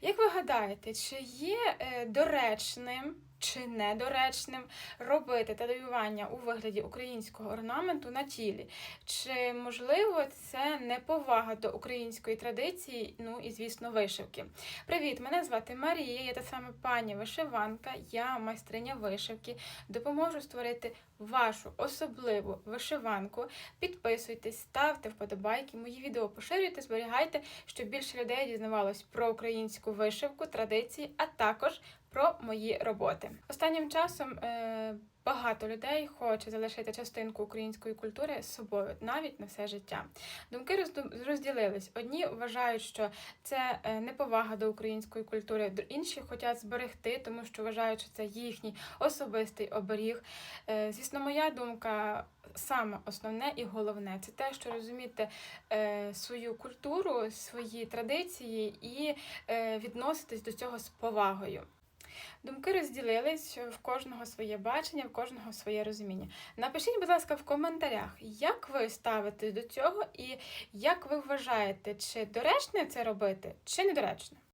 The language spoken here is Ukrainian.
Як ви гадаєте, чи є е, доречним чи недоречним робити татуювання у вигляді українського орнаменту на тілі? Чи можливо це неповага до української традиції, ну і звісно, вишивки? Привіт, мене звати Марія, я та саме пані вишиванка, я майстриня вишивки. Допоможу створити вашу особливу вишиванку. Підписуйтесь, ставте вподобайки, мої відео поширюйте, зберігайте, щоб більше людей дізнавалось про українську вишивку, традиції, а також про мої роботи. Останнім часом е, багато людей хоче залишити частинку української культури з собою навіть на все життя. Думки розділились. Одні вважають, що це е, неповага до української культури, інші хочуть зберегти, тому що вважають, що це їхній особистий оберіг. Е, Звісно, моя думка саме основне і головне це те, що розуміти е, свою культуру, свої традиції і е, відноситись до цього з повагою. Думки розділились в кожного своє бачення, в кожного своє розуміння. Напишіть, будь ласка, в коментарях, як ви ставитесь до цього і як ви вважаєте, чи доречно це робити, чи недоречно.